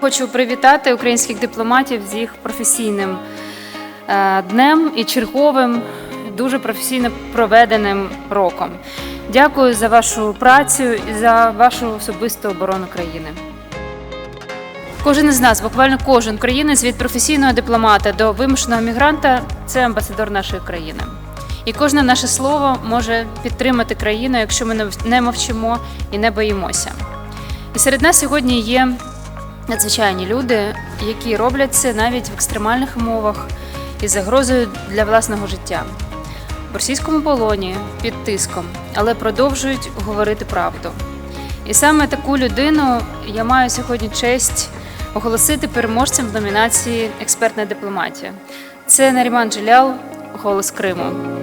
Хочу привітати українських дипломатів з їх професійним е, днем і черговим, дуже професійно проведеним роком. Дякую за вашу працю і за вашу особисту оборону країни. Кожен із нас, буквально кожен українець від професійного дипломата до вимушеного мігранта це амбасадор нашої країни. І кожне наше слово може підтримати країну, якщо ми не мовчимо і не боїмося. І серед нас сьогодні є надзвичайні люди, які роблять це навіть в екстремальних умовах із загрозою для власного життя. В російському полоні під тиском, але продовжують говорити правду. І саме таку людину я маю сьогодні честь оголосити переможцем в номінації Експертна дипломатія. Це Наріман Джилял, голос Криму.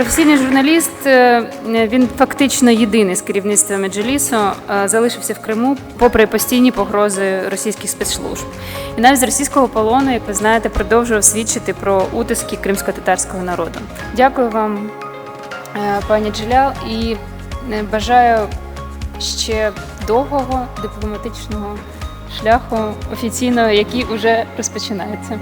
Професійний журналіст, е, він фактично єдиний з керівництва Меджелісу е, залишився в Криму, попри постійні погрози російських спецслужб. І навіть з російського полону, як ви знаєте, продовжував свідчити про утиски кримсько-татарського народу. Дякую вам, е, пані Джелял, і бажаю ще довгого дипломатичного шляху офіційного, який уже розпочинається.